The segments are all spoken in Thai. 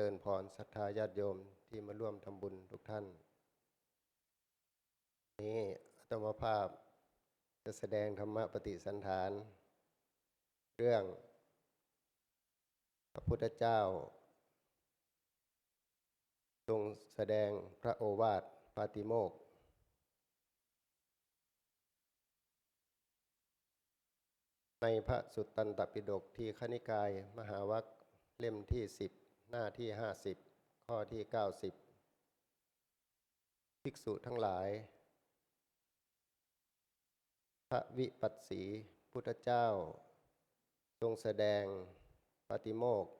ริญพรศรัทธาญาติโยมที่มาร่วมทำบุญทุกท่าน นี้อาตมภาพจะแสดงธรรมปฏิสันฐาน เรื่อง พระพุทธเจ้า ทรงแสดงพระโอวาทปาติโมกในพระสุตตันตปิฎกที่คณิกายมหาวัคเล่มที่สิบ หน้าที่ห้าสิบข้อที่เก้าสิบภิกษุทั้งหลาย พระวิปัสสีพุทธเจ้า ทรงแสดงปาติโมกข์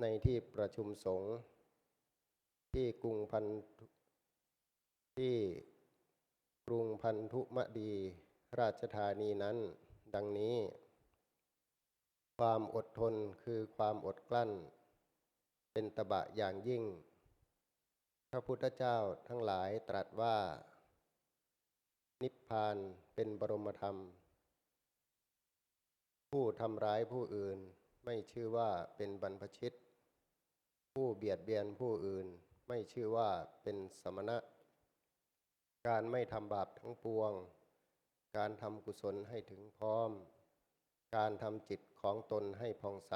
ในที่ประชุมสงฆ์ที่กรุงพันที่กรุงพันธุมดีราชธานีนั้นดังนี้ ความอดทนคือความอดกลั้น เป็นตบะอย่างยิ่ง พระพุทธเจ้าทั้งหลายตรัสว่า นิพพานเป็นบรมธรรม ผู้ทำร้ายผู้อื่นไม่ชื่อว่าเป็นบรรพชิต ผู้เบียดเบียนผู้อื่นไม่ชื่อว่าเป็นสมณะ การไม่ทำบาปทั้งปวง การทำกุศลให้ถึงพร้อม การทำจิต ของตนให้ผ่องใส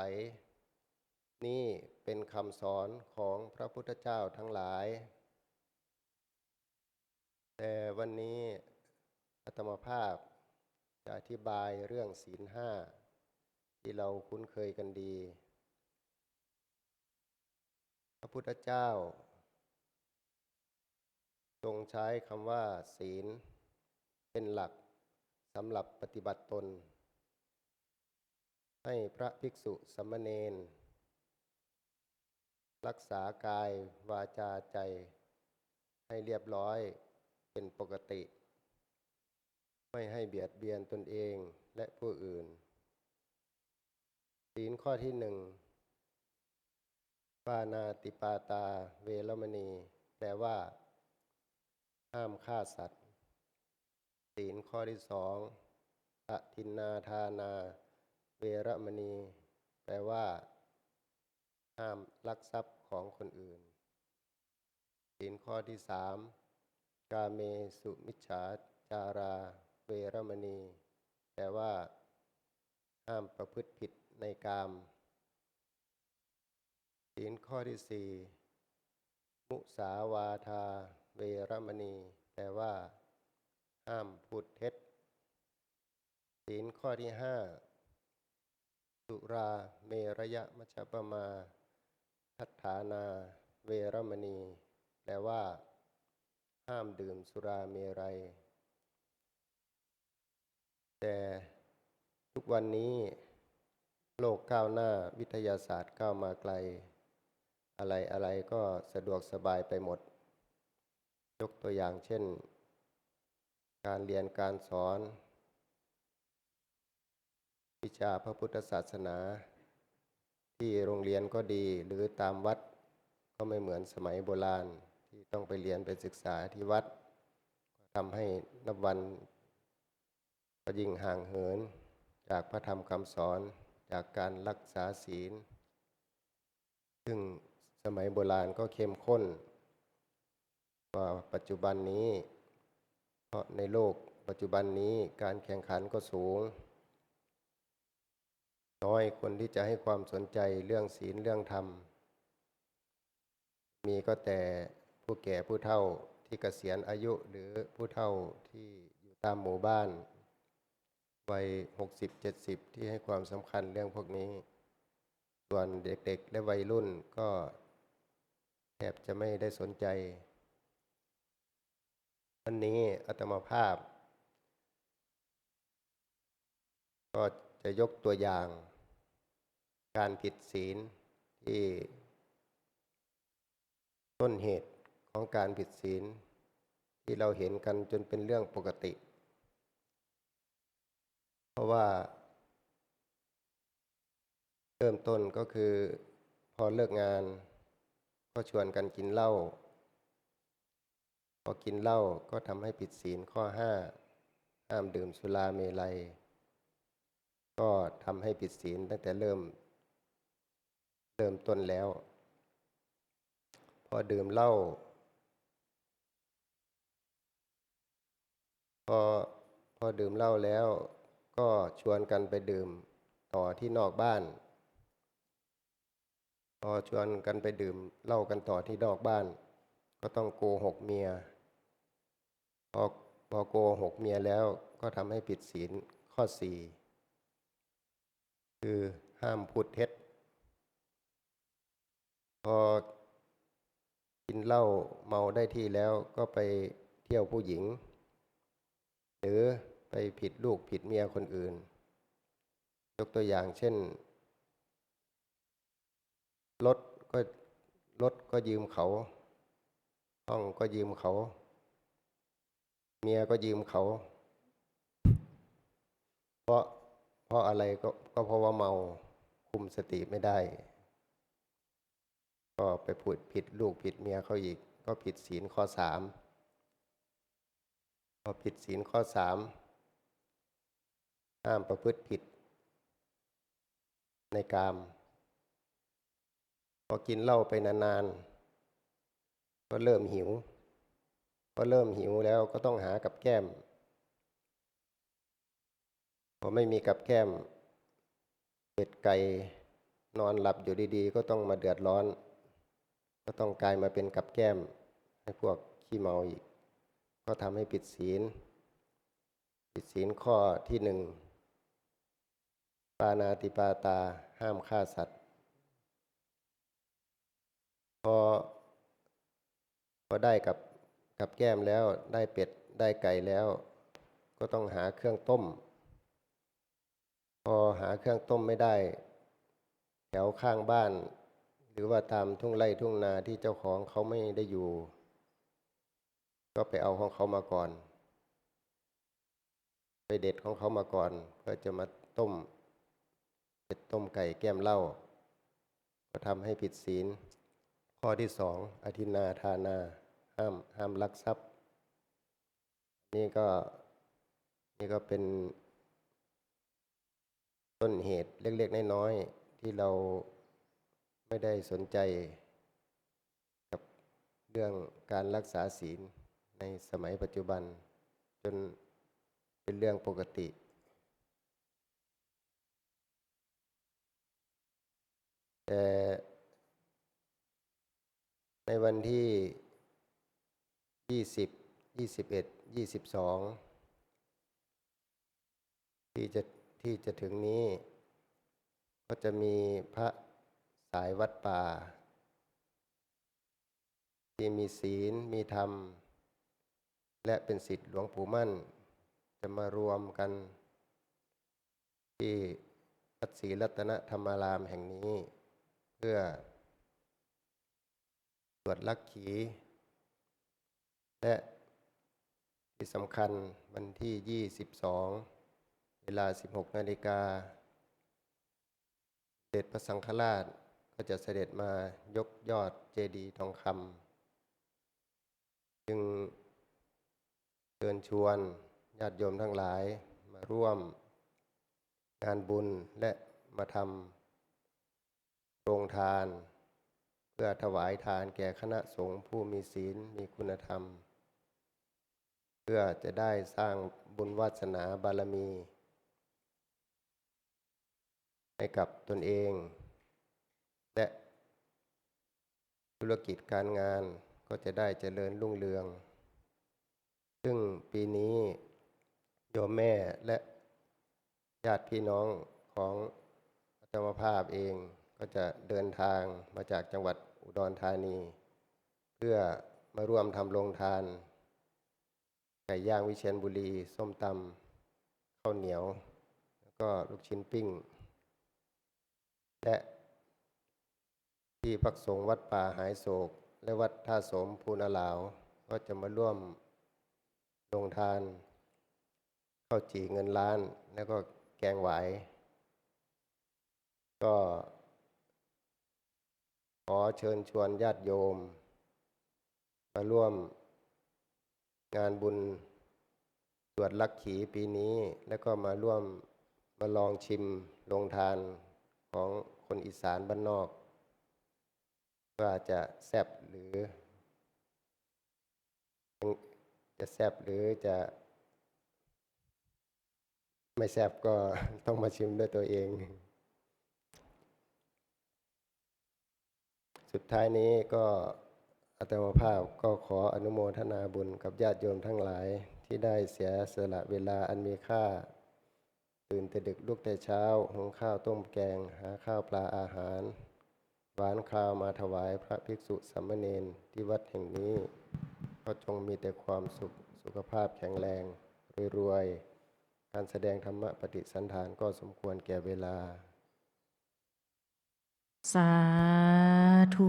นี่เป็นคำสอนของพระพุทธเจ้าทั้งหลาย แต่วันนี้อาตมาภาพจะอธิบายเรื่องศีลห้าที่เราคุ้นเคยกันดี พระพุทธเจ้า ทรงใช้คำว่า ศีลเป็นหลักสำหรับปฏิบัติตน ให้พระภิกษุสามเณรรักษากายวาจาใจ ให้เรียบร้อยเป็นปกติ ไม่ให้เบียดเบียนตนเองและผู้อื่นศีลข้อที่หนึ่งปานาติปาตาเวรมณี แปลว่า ห้ามฆ่าสัตว์ศีลข้อที่สองอทินนาทานา เวรมณี แปลว่า ห้ามลักทรัพย์ของคนอื่นศีลข้อที่สามกาเมสุมิจฉาจารา เวรมณี แปลว่า ห้ามประพฤติผิดในกามศีลข้อที่สี่มุสาวาทา เวรมณี แปลว่า ห้ามพูดเท็จศีลข้อที่ห้า สุราเมรยะมัชปมาทัฏฐานา เวรมณี แปลว่า ห้ามดื่มสุราเมรัย แต่ทุกวันนี้ โลกก้าวหน้าวิทยาศาสตร์ก้าวมาไกล อะไรอะไรก็สะดวกสบายไปหมด ยกตัวอย่างเช่น การเรียนการสอน วิชาพระพุทธศาสนา ที่โรงเรียนก็ดีหรือตามวัดก็ไม่เหมือนสมัยโบราณ ที่ต้องไปเรียนไปศึกษาที่วัดทำให้นับวันก็ยิ่งห่างเหิน จากพระธรรมคำสอนจากการรักษาศีล ซึ่งสมัยโบราณก็เข้มข้นกว่าปัจจุบันนี้ เพราะในโลกปัจจุบันนี้การแข่งขันก็สูง น้อยคนที่จะให้ความสนใจเรื่องศีลเรื่องธรรม มีก็แต่ผู้แก่ผู้เฒ่าที่เกษียณอายุหรือผู้เฒ่าที่อยู่ตามหมู่บ้านวัยหกสิบเจ็ดสิบที่ให้ความสำคัญเรื่องพวกนี้ ส่วนเด็กๆ และวัยรุ่นก็แทบจะไม่ได้สนใจ วันนี้อาตมาภาพ ก็จะยกตัวอย่าง การผิดศีลที่ต้นเหตุของการผิดศีล ที่เราเห็นกันจนเป็นเรื่องปกติ เพราะว่าเริ่มต้นก็คือพอเลิกงานก็ชวนกันกินเหล้าพอกินเหล้าก็ทำให้ผิดศีลข้อห้าห้ามดื่มสุราเมลัย ก็ทำให้ผิดศีลตั้งแต่เริ่ม เริ่มต้นแล้ว พอดื่มเหล้าพอพอดื่มเหล้าแล้ว ก็ชวนกันไปดื่มต่อที่นอกบ้าน พอชวนกันไปดื่มเหล้ากันต่อที่นอกบ้าน ก็ต้องโกหกเมีย พอพอโกหกเมียแล้วก็ทำให้ผิดศีลข้อสี่คือห้ามพูดเท็จ พอกินเหล้าเมาได้ที่แล้วก็ไปเที่ยวผู้หญิง หรือไปผิดลูกผิดเมียคนอื่น ยกตัวอย่างเช่นรถก็รถก็ยืมเขา ห้องก็ยืมเขา เมียก็ยืมเขา เพราะเพราะอะไรก็ก็เพราะว่าเมาคุมสติไม่ได้ ก็ไปพูดผิดลูกผิดเมียเขาอีก ก็ผิดศีลข้อสามพอผิดศีลข้อสามห้ามประพฤติผิด ในกาม พอกินเหล้าไปนานๆ ก็เริ่มหิวพอเริ่มหิวแล้วก็ต้องหากับแก้ม พอไม่มีกับแก้มเป็ดไก่นอนหลับอยู่ดีๆ ก็ต้องมาเดือดร้อน ก็ต้องกลายมาเป็นกับแก้มให้พวกขี้เมาอีก ก็ทำให้ผิดศีล ผิดศีลข้อที่หนึ่งปานาติปาตาห้ามฆ่าสัตว์ พอพอได้กับกับแก้มแล้วได้เป็ดได้ไก่แล้ว ก็ต้องหาเครื่องต้ม พอหาเครื่องต้มไม่ได้ แถวข้างบ้าน หรือว่าตามทุ่งไร่ทุ่งนาที่เจ้าของเขาไม่ได้อยู่ ก็ไปเอาของเขามาก่อน ไปเด็ดของเขามาก่อน เพื่อจะมาต้มเป็ดต้มไก่แก้มเหล้าก็ทำให้ผิดศีล ข้อที่สองอธินาทานา ห้ามห้ามลักทรัพย์ นี่ก็นี่ก็เป็นต้นเหตุเล็กๆน้อยๆที่เรา ไม่ได้สนใจกับเรื่องการรักษาศีลในสมัยปัจจุบัน จนเป็นเรื่องปกติ แต่ในวันที่ยี่สิบยี่สิบเอ็ดยี่สิบสองที่จะที่จะถึงนี้ ก็จะมีพระ สายวัดป่า ที่มีศีลมีธรรม และเป็นสิทธิ์หลวงปู่มั่น จะมารวมกัน ที่วัดศรีรัตนธรรมารามแห่งนี้ เพื่อตรวจลักขี และที่สำคัญวันที่ 22 เวลา 16 นาฬิกาเด็จพระสังฆราช ก็จะเสด็จมายกยอดเจดีย์ทองคำจึงเชิญชวนญาติโยมทั้งหลายมาร่วมงานบุญและมาทำโรงทาน เพื่อถวายทานแก่คณะสงฆ์ผู้มีศีลมีคุณธรรม เพื่อจะได้สร้างบุญวาสนาบารมี ให้กับตนเอง และ ธุรกิจการงานก็จะได้เจริญรุ่งเรือง ซึ่งปีนี้โยมแม่และญาติพี่น้องของอาตมภาพเองก็จะเดินทางมาจากจังหวัดอุดรธานี เพื่อมาร่วมทำโรงทานไก่ย่างวิเชียรบุรี ส้มตำข้าวเหนียว แล้วก็ลูกชิ้นปิ้ง และ ที่พักสงฆ์วัดป่าหายโศก และวัดท่าสมภูนาลาว ก็จะมาร่วมลงทานข้าวจี่เงินล้าน แล้วก็แกงหวาย ก็ขอเชิญชวนญาติโยม มาร่วมงานบุญตรวจลักขีปีนี้ แล้วก็มาร่วมมาลองชิมลงทานของคนอีสานบ้านนอก ว่าจะแซบหรือ จะแซบหรือจะ ไม่แซบก็ต้องมาชิมด้วยตัวเอง สุดท้ายนี้ก็อาตมาภาพก็ขออนุโมทนาบุญกับญาติโยมทั้งหลายที่ได้เสียสละเวลาอันมีค่า ตื่นแต่ดึกลุกแต่เช้า หุงข้าวต้มแกง หาข้าวปลาอาหาร หวานข้าวมาถวายพระภิกษุสามเณรที่วัดแห่งนี้ก็จงมีแต่ความสุขสุขภาพแข็งแรงรวยๆการแสดงธรรมปฏิสันฐานก็สมควรแก่เวลา สาธุ